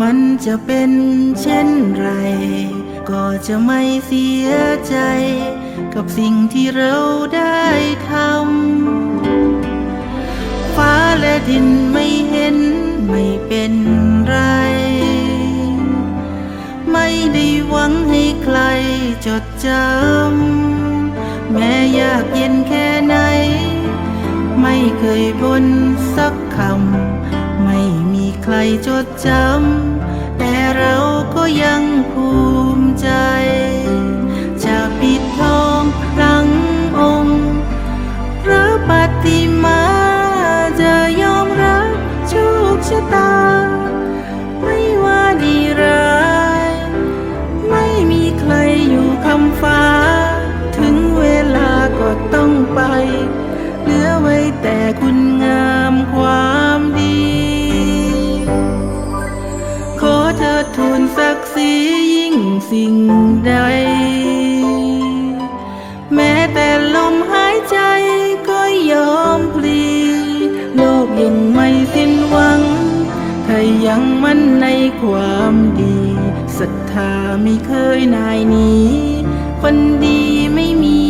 มันจะเป็นเช่นไร ก็จะไม่เสียใจ กับสิ่งที่เราได้ทำ ฟ้าและดินไม่เห็นไม่เป็นไร ไม่ได้หวังให้ใครจดจำ แม้ยากเย็นแค่ไหน ไม่เคยบนสักคำ ใครจดจำ แต่เราก็ยังภูมิ เธอทูลศักดิ์ศรียิ่งสิ่งใด แม้แต่ลมหายใจก็ยอมพลี โลกยังไม่สิ้นหวัง ถ้ายังมั่นในความดีศรัทธาไม่เคยนายหนีคนดีไม่มี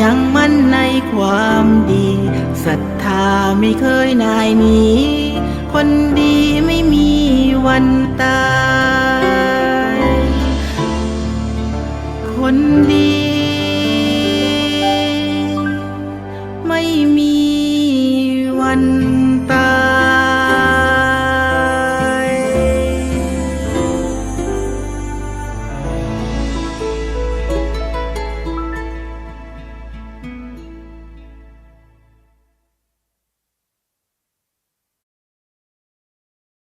ยังมั่นในความดีศรัทธาไม่เคยนายหนีคนดีไม่มีวันตาย คนดี ไม่มีวัน